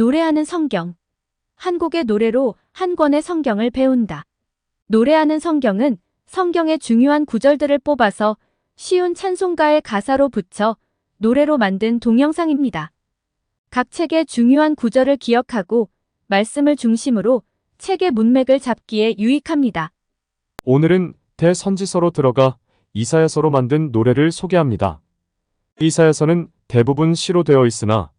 노래하는 성경. 한 곡의 노래로 한 권의 성경을 배운다. 노래하는 성경은 성경의 중요한 구절들을 뽑아서 쉬운 찬송가의 가사로 붙여 노래로 만든 동영상입니다. 각 책의 중요한 구절을 기억하고 말씀을 중심으로 책의 문맥을 잡기에 유익합니다. 오늘은 대선지서로 들어가 이사야서로 만든 노래를 소개합니다. 이사야서는 대부분 시로 되어 있으나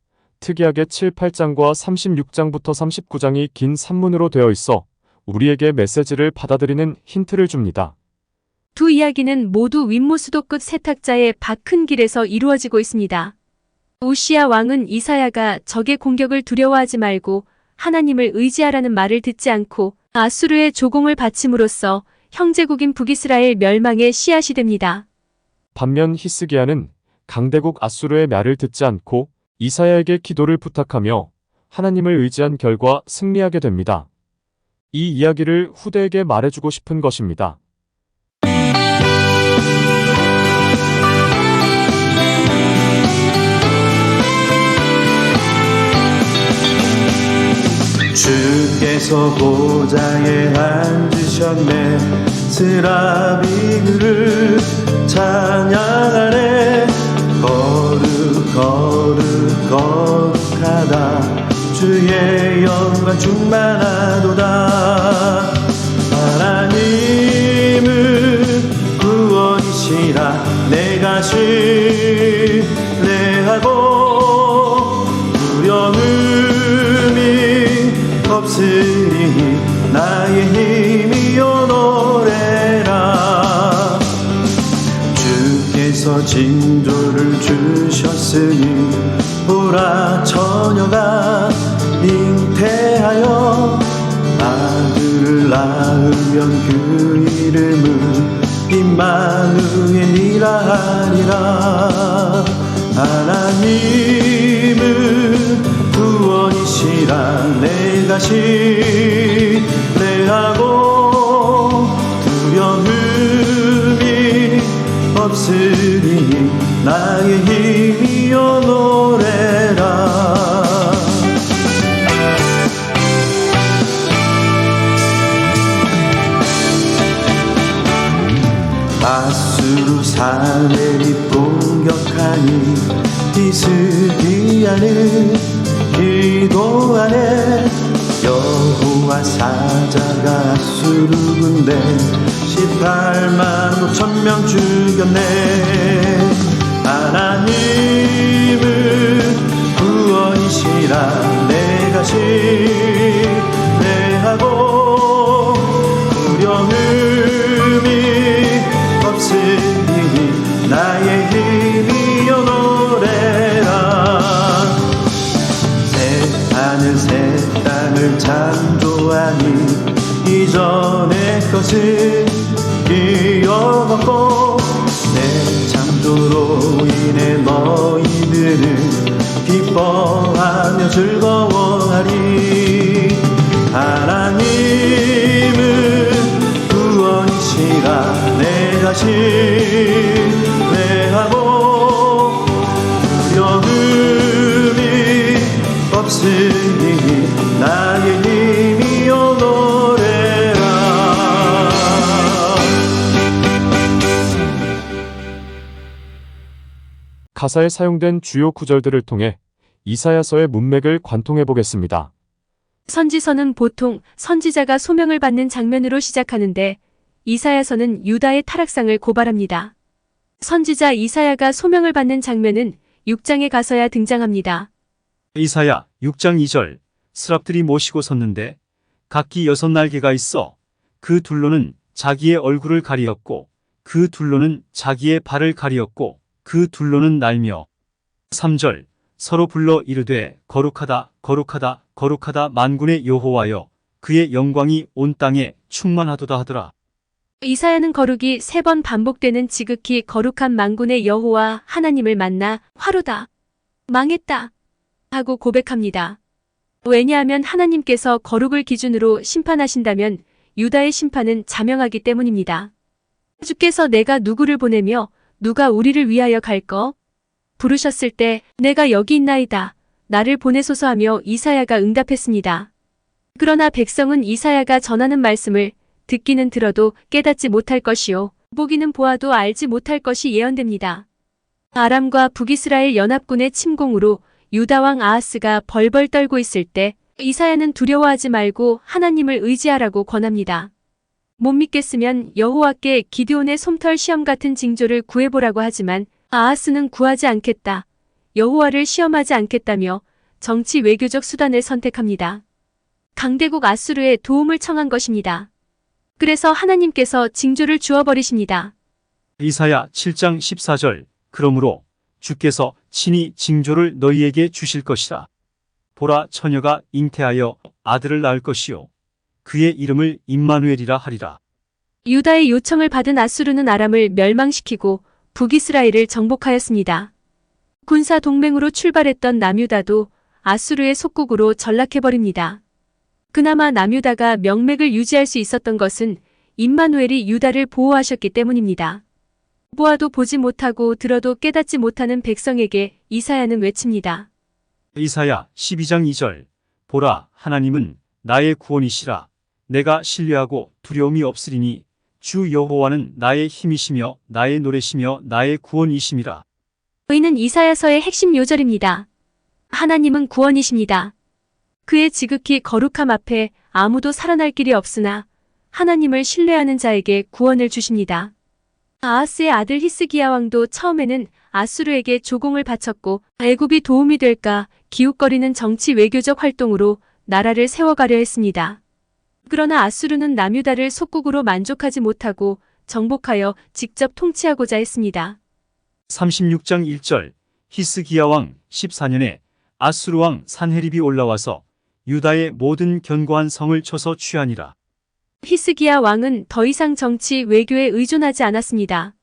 특이하게 7, 8장과 36장부터 39장이 긴 산문으로 되어 있어 우리에게 메시지를 받아들이는 힌트를 줍니다. 두 이야기는 모두 윗모수도 끝 세탁자의 박큰 길에서 이루어지고 있습니다. 우시아 왕은 이사야가 적의 공격을 두려워하지 말고 하나님을 의지하라는 말을 듣지 않고 아수르의 조공을 바침으로써 형제국인 북이스라엘 멸망의 씨앗이 됩니다. 반면 히스기야는 강대국 아수르의 말을 듣지 않고 이사야에게 기도를 부탁하며 하나님을 의지한 결과 승리하게 됩니다. 이 이야기를 후대에게 말해주고 싶은 것입니다. 주께서 보좌에 앉으셨네 스라비그를 찬양하네 주의 영광 충만하도다. 하나님은 구원이시라. 내가 신뢰하고 두려움이 없으니 나의 힘이여 노래라. 주께서 징조를 주셨으니 보라 처녀가 잉태하여 아들을 낳으면 그 이름은 임마누엘이라 하리라. 하나님은 구원이시라 내가 신뢰하고 두려움이 없으니 나의 힘이 히스기야는 기도하네 여호와 사자가 아수르 군대 18만 5천 명 죽였네. 하나님은 구원이시라. 내가 신뢰하고 두려움이 없으니 나의 힘 하늘 새 땅을 창조하니 이전의 것을 기억하고 내 창조로 인해 너희들은 기뻐하며 즐거워하리. 하나님은 구원이시라 내가 신 없으니 나의 힘이여 노래라 가사에 사용된 주요 구절들을 통해 이사야서의 문맥을 관통해 보겠습니다. 선지서는 보통 선지자가 소명을 받는 장면으로 시작하는데 이사야서는 유다의 타락상을 고발합니다. 선지자 이사야가 소명을 받는 장면은 6장에 가서야 등장합니다. 이사야 6장 2절 스랍들이 모시고 섰는데 각기 여섯 날개가 있어 그 둘로는 자기의 얼굴을 가리었고 그 둘로는 자기의 발을 가리었고 그 둘로는 날며 3절 서로 불러 이르되 거룩하다 거룩하다 거룩하다 만군의 여호와여 그의 영광이 온 땅에 충만하도다 하더라. 이사야는 거룩이 세 번 반복되는 지극히 거룩한 만군의 여호와 하나님을 만나 화로다. 망했다. 하고 고백합니다. 왜냐하면 하나님께서 거룩을 기준으로 심판하신다면 유다의 심판은 자명하기 때문입니다. 주께서 내가 누구를 보내며 누가 우리를 위하여 갈거? 부르셨을 때 내가 여기 있나이다. 나를 보내소서 하며 이사야가 응답했습니다. 그러나 백성은 이사야가 전하는 말씀을 듣기는 들어도 깨닫지 못할 것이요. 보기는 보아도 알지 못할 것이 예언됩니다. 아람과 북이스라엘 연합군의 침공으로 유다왕 아하스가 벌벌 떨고 있을 때 이사야는 두려워하지 말고 하나님을 의지하라고 권합니다. 못 믿겠으면 여호와께 기드온의 솜털 시험 같은 징조를 구해보라고 하지만 아하스는 구하지 않겠다. 여호와를 시험하지 않겠다며 정치 외교적 수단을 선택합니다. 강대국 아수르의 도움을 청한 것입니다. 그래서 하나님께서 징조를 주어버리십니다. 이사야 7장 14절 그러므로 주께서 친히 징조를 너희에게 주실 것이라. 보라 처녀가 잉태하여 아들을 낳을 것이요. 그의 이름을 임마누엘이라 하리라. 유다의 요청을 받은 아수르는 아람을 멸망시키고 북이스라엘을 정복하였습니다. 군사 동맹으로 출발했던 남유다도 아수르의 속국으로 전락해버립니다. 그나마 남유다가 명맥을 유지할 수 있었던 것은 임마누엘이 유다를 보호하셨기 때문입니다. 보아도 보지 못하고 들어도 깨닫지 못하는 백성에게 이사야는 외칩니다. 이사야 12장 2절 보라 하나님은 나의 구원이시라 내가 신뢰하고 두려움이 없으리니 주 여호와는 나의 힘이시며 나의 노래시며 나의 구원이심이라 의는 이사야서의 핵심 요절입니다. 하나님은 구원이십니다. 그의 지극히 거룩함 앞에 아무도 살아날 길이 없으나 하나님을 신뢰하는 자에게 구원을 주십니다. 아하스의 아들 히스기야 왕도 처음에는 아수르에게 조공을 바쳤고 애굽이 도움이 될까 기웃거리는 정치 외교적 활동으로 나라를 세워가려 했습니다. 그러나 아수르는 남유다를 속국으로 만족하지 못하고 정복하여 직접 통치하고자 했습니다. 36장 1절 히스기야 왕 14년에 아수르 왕 산헤립이 올라와서 유다의 모든 견고한 성을 쳐서 취하니라 히스기야 왕은 더 이상 정치 외교에 의존하지 않았습니다.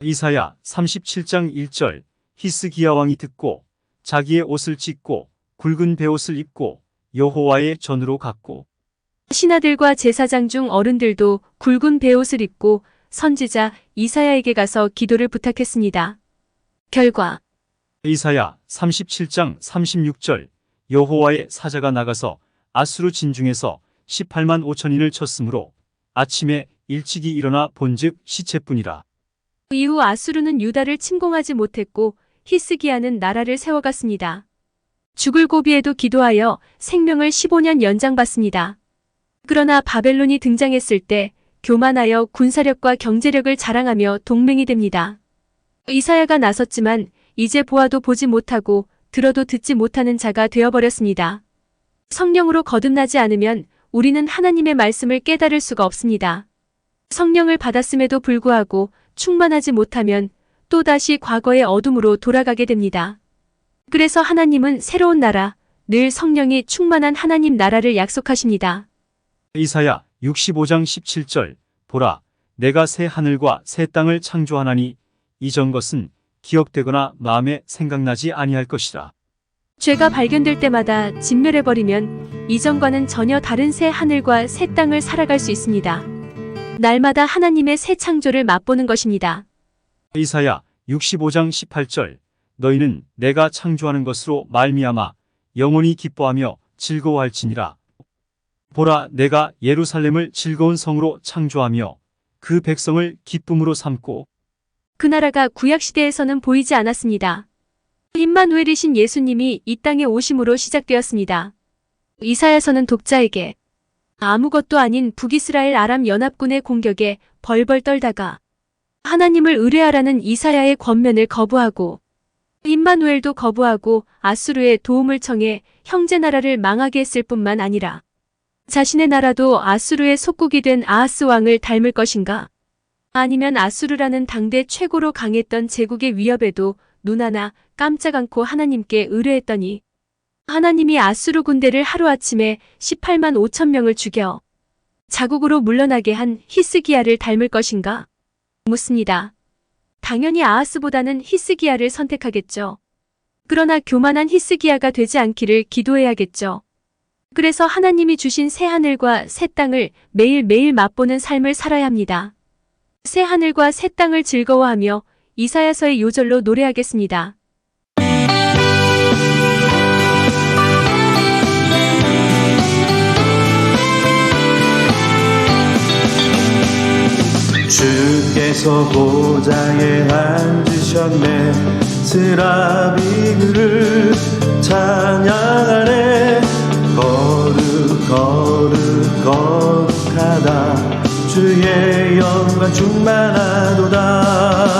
이사야 37장 1절 히스기야 왕이 듣고 자기의 옷을 찢고 굵은 베옷을 입고 여호와의 전으로 갔고 신하들과 제사장 중 어른들도 굵은 베옷을 입고 선지자 이사야에게 가서 기도를 부탁했습니다. 결과 이사야 37장 36절 여호와의 사자가 나가서 아수르 진중에서 18만 5천인을 쳤으므로 아침에 일찍이 일어나 본즉 시체뿐이라 이후 아수르는 유다를 침공하지 못했고 히스기야는 나라를 세워갔습니다. 죽을 고비에도 기도하여 생명을 15년 연장받습니다. 그러나 바벨론이 등장했을 때 교만하여 군사력과 경제력을 자랑하며 동맹이 됩니다. 이사야가 나섰지만 이제 보아도 보지 못하고 들어도 듣지 못하는 자가 되어버렸습니다. 성령으로 거듭나지 않으면 우리는 하나님의 말씀을 깨달을 수가 없습니다. 성령을 받았음에도 불구하고 충만하지 못하면 또다시 과거의 어둠으로 돌아가게 됩니다. 그래서 하나님은 새로운 나라, 늘 성령이 충만한 하나님 나라를 약속하십니다. 이사야 65장 17절 보라 내가 새 하늘과 새 땅을 창조하나니 이전 것은 기억되거나 마음에 생각나지 아니할 것이라 죄가 발견될 때마다 진멸해버리면 이전과는 전혀 다른 새 하늘과 새 땅을 살아갈 수 있습니다. 날마다 하나님의 새 창조를 맛보는 것입니다. 이사야 65장 18절 너희는 내가 창조하는 것으로 말미암아 영원히 기뻐하며 즐거워할지니라 보라 내가 예루살렘을 즐거운 성으로 창조하며 그 백성을 기쁨으로 삼고 그 나라가 구약시대에서는 보이지 않았습니다. 임마누엘이신 예수님이 이 땅에 오심으로 시작되었습니다. 이사야서는 독자에게 아무것도 아닌 북이스라엘 아람 연합군의 공격에 벌벌 떨다가 하나님을 의뢰하라는 이사야의 권면을 거부하고 임마누엘도 거부하고 아수르의 도움을 청해 형제 나라를 망하게 했을 뿐만 아니라 자신의 나라도 아수르의 속국이 된 아하스 왕을 닮을 것인가? 아니면 아수르라는 당대 최고로 강했던 제국의 위협에도 눈 하나 깜짝 않고 하나님께 의뢰했더니 하나님이 아수르 군대를 하루아침에 18만 5천 명을 죽여 자국으로 물러나게 한 히스기야를 닮을 것인가? 묻습니다. 당연히 아하스보다는 히스기야를 선택하겠죠. 그러나 교만한 히스기야가 되지 않기를 기도해야겠죠. 그래서 하나님이 주신 새 하늘과 새 땅을 매일매일 맛보는 삶을 살아야 합니다. 새 하늘과 새 땅을 즐거워하며 이사야서의 요절로 노래하겠습니다. 주께서 보좌에 앉으셨네. 스라비 그를 찬양하네 거룩 거룩 거룩하다. 주의 영광 충만하도다.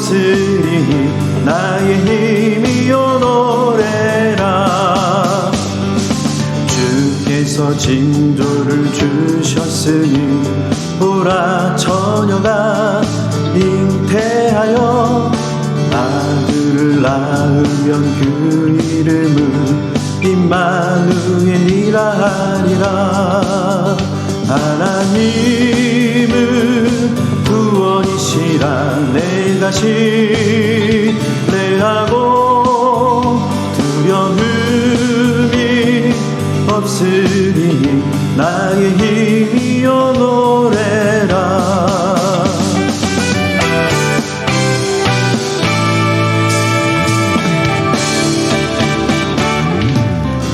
없으니 나의 힘이요 노래라. 주께서 징조를 주셨으니 보라 처녀가 잉태하여 아들을 낳으면 그 이름을 임마누엘이라 하리라. 구원이 시라 내가 신뢰하고 두려움이 없으니 나의 힘이여 노래라.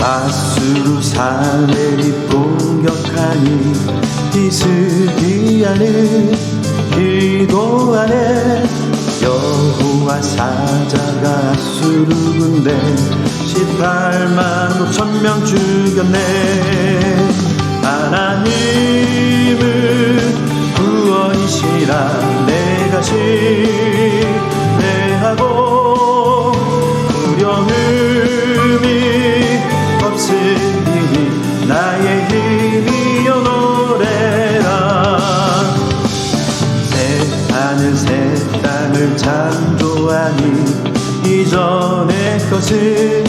아수르 사내이 공격하니 히스기야는 기도하네 여호와 사자가 아수르 군대 18만 5천 명 죽였네. 하나님은 구원이시라. 내가 신뢰하고 두려움이 없으니 나의 힘이여 노 찬도하니 이전의 것을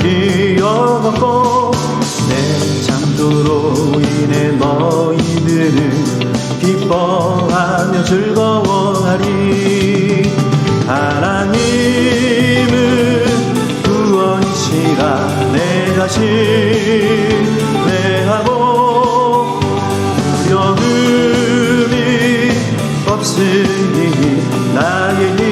기억하고 내 잠도로 인해 너희들을 기뻐하며 즐거워하리. 하나님은 구원시라 내 자신. 없으니 나의